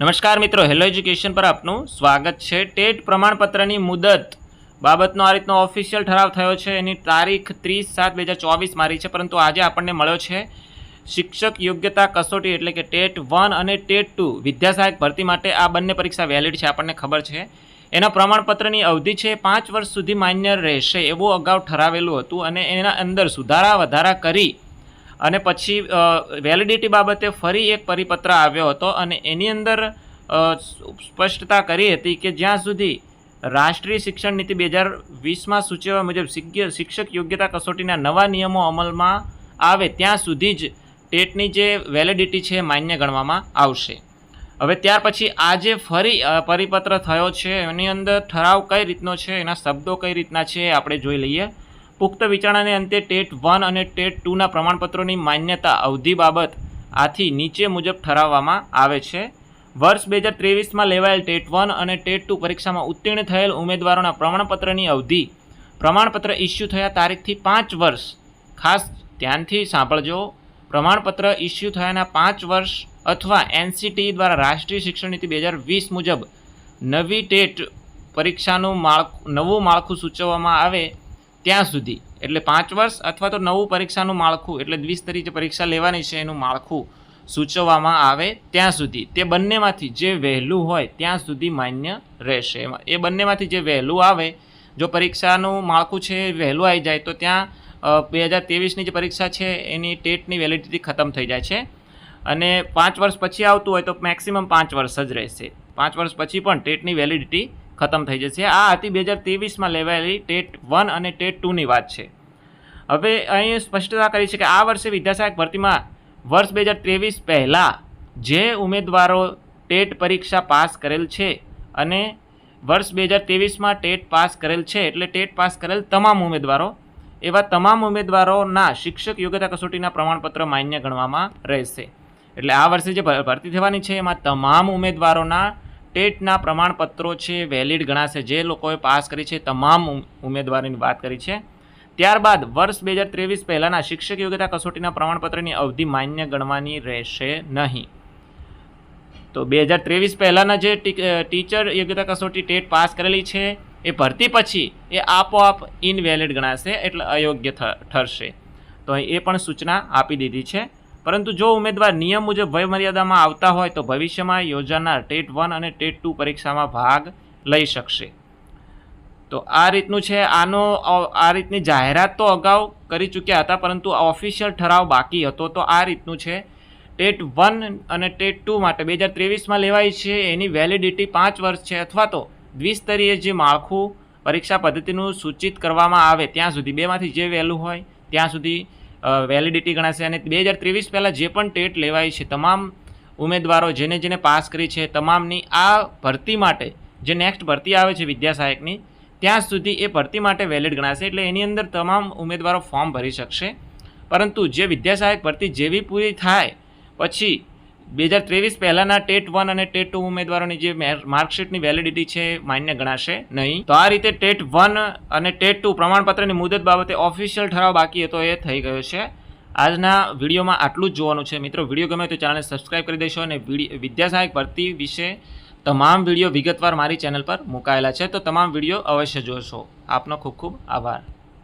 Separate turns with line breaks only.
નમસ્કાર મિત્રો hello education પર આપનું સ્વાગત છે. ટેટ પ્રમાણપત્રની મુદત બાબતનો આ રીતનો ઓફિશિયલ ઠરાવ થયો છે. એની તારીખ ત્રીસ સાત બે હજાર ચોવીસ મારી છે, પરંતુ આજે આપણને મળ્યો છે શિક્ષક યોગ્યતા કસોટી એટલે કે ટેટ વન અને ટેટ ટુ. વિદ્યાસહાયક ભરતી માટે આ બંને પરીક્ષા વેલિડ છે, આપણને ખબર છે. એના પ્રમાણપત્રની અવધિ છે પાંચ વર્ષ સુધી માન્ય રહેશે, એવું અગાઉ ઠરાવેલું હતું અને એના અંદર સુધારા વધારા કરી અને પછી વેલિડિટી બાબતે ફરી એક પરિપત્ર આવ્યો હતો અને એની અંદર સ્પષ્ટતા કરી હતી કે જ્યાં સુધી રાષ્ટ્રીય શિક્ષણ નીતિ બે હજાર વીસમાં સૂચવ્યા મુજબ શિક્ષક યોગ્યતા કસોટીના નવા નિયમો અમલમાં આવે ત્યાં સુધી જ ટેટની જે વેલિડિટી છે માન્ય ગણવામાં આવશે. હવે ત્યાર પછી આજે ફરી પરિપત્ર થયો છે, એની અંદર ઠરાવ કઈ રીતનો છે, એના શબ્દો કઈ રીતના છે આપણે જોઈ લઈએ. પુખ્ત વિચારણાને અંતે ટેટ વન અને ટેટ ટુના પ્રમાણપત્રોની માન્યતા અવધિ બાબત આથી નીચે મુજબ ઠરાવવામાં આવે છે. વર્ષ બે હજાર ત્રેવીસમાં લેવાયેલ ટેટ વન અને ટેટ ટુ પરીક્ષામાં ઉત્તીર્ણ થયેલ ઉમેદવારોના પ્રમાણપત્રની અવધિ પ્રમાણપત્ર ઇસ્યુ થયા તારીખથી પાંચ વર્ષ. ખાસ ધ્યાનથી સાંભળજો. પ્રમાણપત્ર ઇસ્યુ થયાના પાંચ વર્ષ અથવા એનસીટી દ્વારા રાષ્ટ્રીય શિક્ષણ નીતિ બે હજાર વીસ મુજબ નવી ટેટ પરીક્ષાનું માળખું, નવું માળખું સૂચવવામાં આવે ત્યાં સુધી. એટલે પાંચ વર્ષ અથવા તો નવું પરીક્ષાનું માળખું, એટલે દ્વિસ્તરીય જે પરીક્ષા લેવાની છે એનું માળખું સૂચવવામાં આવે ત્યાં સુધી. તે બંનેમાંથી જે વહેલું હોય ત્યાં સુધી માન્ય રહેશે. એ બંનેમાંથી જે વહેલું આવે, જો પરીક્ષાનું માળખું છે વહેલું આવી જાય, તો ત્યાં બે હજાર ત્રેવીસની જે પરીક્ષા છે એની ટેટની વેલિડિટી ખતમ થઈ જાય છે. અને પાંચ વર્ષ પછી આવતું હોય તો મેક્સિમમ પાંચ વર્ષ જ રહેશે. પાંચ વર્ષ પછી પણ ટેટની વેલિડિટી ખતમ થઈ જશે. આ હતી બે હજાર ત્રેવીસમાં લેવાયેલી ટેટ વન અને ટેટ ટુની વાત છે. હવે અહીં સ્પષ્ટતા કરી છે કે આ વર્ષે વિદ્યાસહાયક ભરતીમાં વર્ષ બે હજાર ત્રેવીસ પહેલાં જે ઉમેદવારો ટેટ પરીક્ષા પાસ કરેલ છે અને વર્ષ બે હજાર ત્રેવીસમાં ટેટ પાસ કરેલ છે એટલે ટેટ પાસ કરેલ તમામ ઉમેદવારો, એવા તમામ ઉમેદવારોના શિક્ષક યોગ્યતા કસોટીના પ્રમાણપત્ર માન્ય ગણવામાં રહેશે. એટલે આ વર્ષે જે ભરતી થવાની છે એમાં તમામ ઉમેદવારોના ટેટના પ્રમાણપત્રો છે વેલિડ ગણાશે. જે લોકોએ પાસ કરી છે, તમામ ઉમેદવારોની વાત કરી છે. ત્યારબાદ વર્ષ બે હજાર ત્રેવીસ પહેલાંના શિક્ષક યોગ્યતા કસોટીના પ્રમાણપત્રની અવધિ માન્ય ગણવાની રહેશે નહીં. તો બે હજાર ત્રેવીસ પહેલાંના જે ટીચર યોગ્યતા કસોટી ટેટ પાસ કરેલી છે, એ ભરતી પછી એ આપોઆપ ઇનવેલિડ ગણાશે એટલે અયોગ્ય ઠરશે. તો એ પણ સૂચના આપી દીધી છે. પરંતુ જો ઉમેદવાર નિયમ મુજબ વયમર્યાદામાં આવતા હોય તો ભવિષ્યમાં યોજાનાર ટેટ વન અને ટેટ ટુ પરીક્ષામાં ભાગ લઈ શકશે. તો આ રીતનું છે, આનો આ રીતની જાહેરાત તો અગાઉ કરી ચૂક્યા હતા, પરંતુ ઓફિશિયલ ઠરાવ બાકી હતો. તો આ રીતનું છે, ટેટ વન અને ટેટ ટુ માટે બે હજાર ત્રેવીસમાં લેવાય છે, એની વેલિડિટી પાંચ વર્ષ છે અથવા તો દ્વિસ્તરીય જે માળખું પરીક્ષા પદ્ધતિનું સૂચિત કરવામાં આવે, ત્યાં સુધી, બેમાંથી જે વહેલું હોય, ત્યાં સુધી વેલિડિટી ગણાશે અને બે હજાર ત્રેવીસ પહેલાં જે પણ ટેટ લેવાય છે, તમામ ઉમેદવારો જેને જેને પાસ કરી છે, તમામની આ ભરતી માટે, જે નેક્સ્ટ ભરતી આવે છે વિદ્યાસહાયકની ત્યાં સુધી એ ભરતી માટે વેલિડ ગણાશે એટલે એની અંદર તમામ ઉમેદવારો ફોર્મ ભરી શકશે. પરંતુ જે વિદ્યાસહાયક ભરતી જેવી પૂરી થાય, પછી બે હજાર ત્રેવીસ પહેલાંના ટેટ વન અને ટેટ ટુ ઉમેદવારોની જે મેર- માર્કશીટની વેલિડિટી છે, માન્ય ગણાશે નહીં. તો આ રીતે ટેટ વન અને ટેટ ટુ પ્રમાણપત્રની મુદત બાબતે ઓફિશિયલ ઠરાવ બાકી હતો એ થઈ ગયો છે. આજના વિડીયોમાં આટલું જ જોવાનું છે. મિત્રો, વીડિયો ગમે તો ચેનલને સબસ્ક્રાઇબ કરી દેશો અને વિદ્યાસહાયક ભરતી વિશે તમામ વીડિયો વિગતવાર મારી ચેનલ પર મુકાયેલા છે. તો તમામ વીડિયો અવશ્ય જોશો. આપનો ખૂબ ખૂબ આભાર.